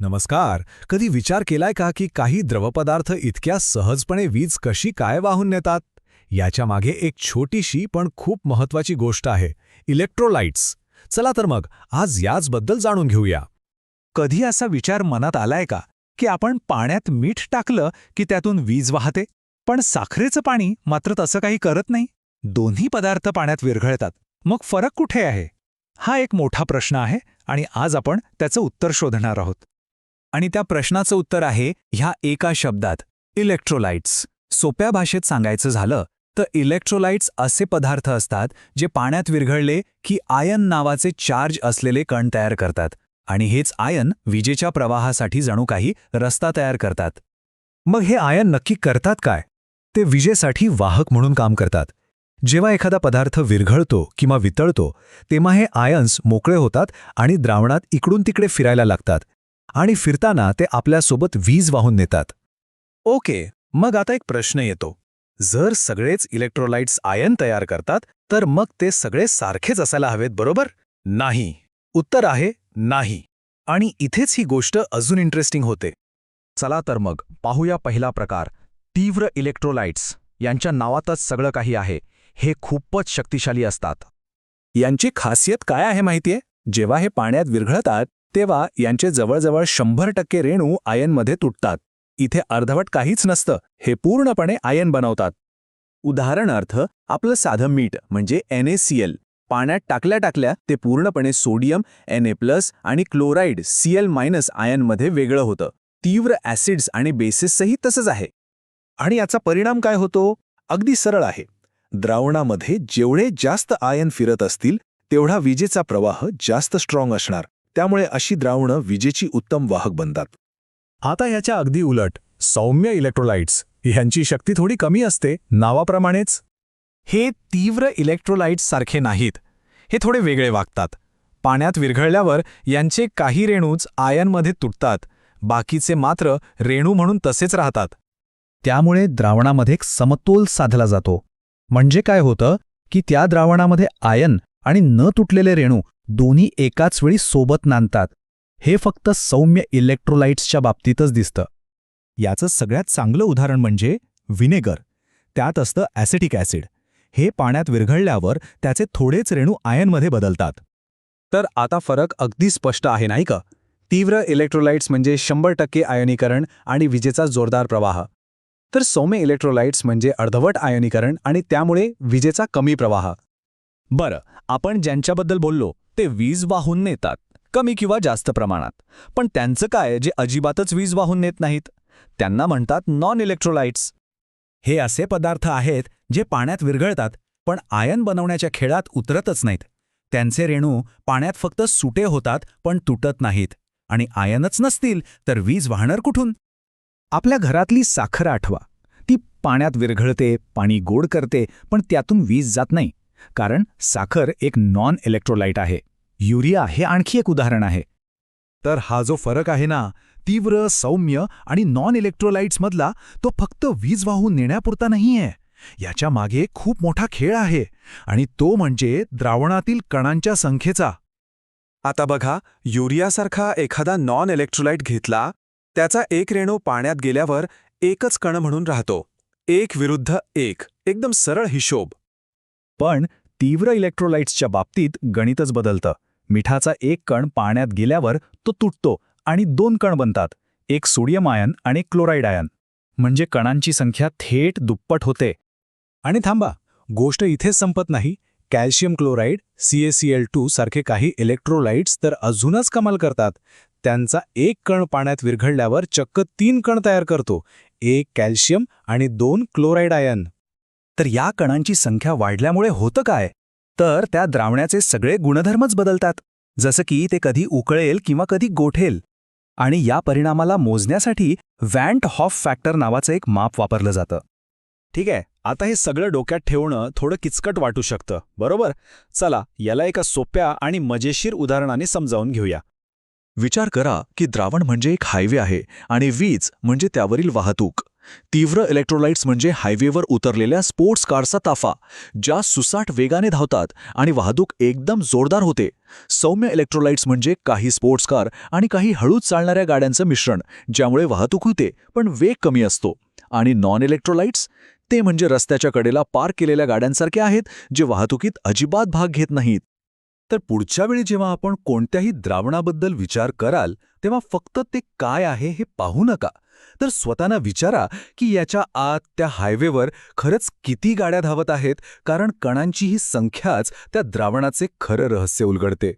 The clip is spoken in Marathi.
नमस्कार. कधी विचार केलाय का की काही द्रवपदार्थ इतक्या सहजपणे वीज कशी काय वाहून नेतात? याच्या मागे एक छोटीशी पण खूप महत्वाची गोष्ट आहे इलेक्ट्रोलाइट्स. चला तर मग आज याचबद्दल जाणून घेऊया. कधी असा विचार मनात आलाय का की आपण पाण्यात मीठ टाकलं की त्यातून वीज वाहते? पण साखरेचं पाणी मात्र तसं काही करत नाही? दोन्ही पदार्थ पाण्यात विरघळतात. मग फरक कुठे आहे? हा एक मोठा प्रश्न आहे आणि आज आपण त्याचं उत्तर शोधणार आहोत. आणि त्या प्रश्नाचं उत्तर आहे ह्या एका शब्दात इलेक्ट्रोलाइट्स. सोप्या भाषेत सांगायचं झालं तर इलेक्ट्रोलाइट्स असे पदार्थ असतात जे पाण्यात विरघळले की आयन नावाचे चार्ज असलेले कण तयार करतात आणि हेच आयन विजेच्या प्रवाहासाठी जणू काही रस्ता तयार करतात. मग हे आयन नक्की करतात काय? ते विजेसाठी वाहक म्हणून काम करतात. जेव्हा एखादा पदार्थ विरघळतो किंवा वितळतो तेव्हा हे आयन्स मोकळे होतात आणि द्रावणात इकडून तिकडे फिरायला लागतात. आणि फिरताना ते आपल्यासोबत वीज वाहून नेतात. ओके मग आता एक प्रश्न येतो. जर सगळेच इलेक्ट्रोलाइट्स आयन तयार करतात तर मग ते सगळे सारखेच असायला हवेत बरोबर? नाही. उत्तर आहे नाही. आणि इथेच ही गोष्ट अजून इंटरेस्टिंग होते. चला तर मग पाहूया पहिला प्रकार. तीव्र इलेक्ट्रोलाइट्स. यांच्या नावातच सगळं काही आहे. हे खूपच शक्तिशाली असतात. यांची खासियत काय आहे माहितीये? जेव्हा हे पाण्यात विरघळतात तेव्हा यांचे जवळजवळ शंभर टक्के रेणू आयनमध्ये तुटतात. इथे अर्धवट काहीच नसतं हे पूर्णपणे आयन बनवतात. उदाहरणार्थ आपलं साधं मीठ म्हणजे एनएसीएल पाण्यात टाकल्या टाकल्या ते पूर्णपणे सोडियम एनए प्लस आणि क्लोराईड सीएल मायनस आयनमध्ये वेगळं होतं. तीव्र ॲसिड्स आणि बेसिसही तसंच आहे. आणि याचा परिणाम काय होतो? अगदी सरळ आहे. द्रावणामध्ये जेवढे जास्त आयन फिरत असतील तेवढा विजेचा प्रवाह जास्त स्ट्रॉंग असणार. त्यामुळे अशी द्रावणं विजेची उत्तम वाहक बनतात. आता याच्या अगदी उलट सौम्य इलेक्ट्रोलाइट्स ह्यांची शक्ती थोडी कमी असते नावाप्रमाणेच. हे तीव्र इलेक्ट्रोलाइट्स सारखे नाहीत. हे थोडे वेगळे वागतात. पाण्यात विरघळल्यावर यांचे काही रेणूच आयनमध्ये तुटतात. बाकीचे मात्र रेणू म्हणून तसेच राहतात. त्यामुळे द्रावणामध्ये एक समतोल साधला जातो. म्हणजे काय होतं की त्या द्रावणामध्ये आयन आणि न तुटलेले रेणू दोन्ही एकाच वेळी सोबत नांदतात. हे फक्त सौम्य इलेक्ट्रोलाइट्सच्या बाबतीतच दिसतं. याचं सगळ्यात चांगलं उदाहरण म्हणजे व्हिनेगर. त्यात असतं ॲसिटिक ॲसिड. हे पाण्यात विरघळल्यावर त्याचे थोडेच रेणू आयनमध्ये बदलतात. तर आता फरक अगदी स्पष्ट आहे नाही का? तीव्र इलेक्ट्रोलाइट्स म्हणजे शंभर टक्के आयनीकरण आणि विजेचा जोरदार प्रवाह. तर सौम्य इलेक्ट्रोलाइट्स म्हणजे अर्धवट आयनीकरण आणि त्यामुळे विजेचा कमी प्रवाह. बरं आपण ज्यांच्याबद्दल बोललो ते वीज वाहून नेतात कमी किंवा जास्त प्रमाणात. पण त्यांचं काय जे अजिबातच वीज वाहून नेत नाहीत? त्यांना म्हणतात नॉन इलेक्ट्रोलाइट्स हे असे पदार्थ आहेत जे पाण्यात विरघळतात पण आयन बनवण्याच्या खेळात उतरतच नाहीत. त्यांचे रेणू पाण्यात फक्त सुटे होतात पण तुटत नाहीत. आणि आयनच नसतील तर वीज वाहणार कुठून? आपल्या घरातली साखर आठवा. ती पाण्यात विरघळते पाणी गोड करते पण त्यातून वीज जात नाही. कारण साखर एक नॉन इलेक्ट्रोलाइट आहे. युरिया हे आणखी एक उदाहरण आहे. तर हा जो फरक आहे ना तीव्र सौम्य आणि नॉन इलेक्ट्रोलाइट्समधला तो फक्त वीज वाहून नेण्यापुरता नाहीये. याच्या मागे खूप मोठा खेळ आहे आणि तो म्हणजे द्रावणातील कणांच्या संख्येचा. आता बघा युरियासारखा एखादा नॉन इलेक्ट्रोलाइट घेतला त्याचा एक रेणू पाण्यात गेल्यावर एकच कण म्हणून राहतो. एक विरुद्ध एक एकदम सरळ हिशोब. पण तीव्र इलेक्ट्रोलाइट्सच्या बाबतीत गणितच बदलतं. मिठाचा एक कण पाण्यात गेल्यावर तो तुटतो आणि दोन कण बनतात एक सोडियम आयन आणि क्लोराईड आयन. म्हणजे कणांची संख्या थेट दुप्पट होते. आणि थांबा गोष्ट इथेच संपत नाही कॅल्शियम क्लोराईड सीएसीएल टू सारखे काही इलेक्ट्रोलाइट्स तर अजूनच कमाल करतात. त्यांचा एक कण पाण्यात विरघळल्यावर चक्क तीन कण तयार करतो एक कॅल्शियम आणि दोन क्लोराईड आयन. तर या कणांची संख्या वाढल्यामुळे होतं काय? तर त्या द्रावण्याचे सगळे गुणधर्मच बदलतात. जसं की ते कधी उकळेल किंवा कधी गोठेल. आणि या परिणामाला मोजण्यासाठी व्हॅन्ट हॉफ फॅक्टर नावाचं एक माप वापरलं जातं. ठीक आहे आता हे सगळं डोक्यात ठेवणं थोडं किचकट वाटू शकतं बरोबर? चला याला एका सोप्या आणि मजेशीर उदाहरणाने समजावून घेऊया. विचार करा की द्रावण म्हणजे एक हायवे आहे आणि वीज म्हणजे त्यावरील वाहतूक. तीव्र इलेक्ट्रोलाइट्स म्हणजे हायवेवर उतरलेल्या स्पोर्ट्स कारचा ताफा ज्या सुसाट वेगाने धावतात आणि वाहतूक एकदम जोरदार होते. सौम्य इलेक्ट्रोलाइट्स म्हणजे काही स्पोर्ट्स कार आणि काही हळूच चालणाऱ्या गाड्यांचं मिश्रण ज्यामुळे वाहतूक होते पण वेग कमी असतो. आणि नॉन इलेक्ट्रोलाइट्स ते म्हणजे रस्त्याच्या कडेला पार्क केलेल्या गाड्यांसारखे आहेत जे वाहतुकीत अजिबात भाग घेत नाहीत. तर पुढच्या वेळी जेव्हा आपण कोणत्याही द्रावणाबद्दल विचार कराल तेव्हा फक्त ते काय आहे हे पाहू नका. तर स्वतःना विचारा की याच्या आत त्या हायवेवर खरंच किती गाड्या धावत आहेत कारण कणांची ही संख्याच त्या द्रावणाचे खरं रहस्य उलगडते.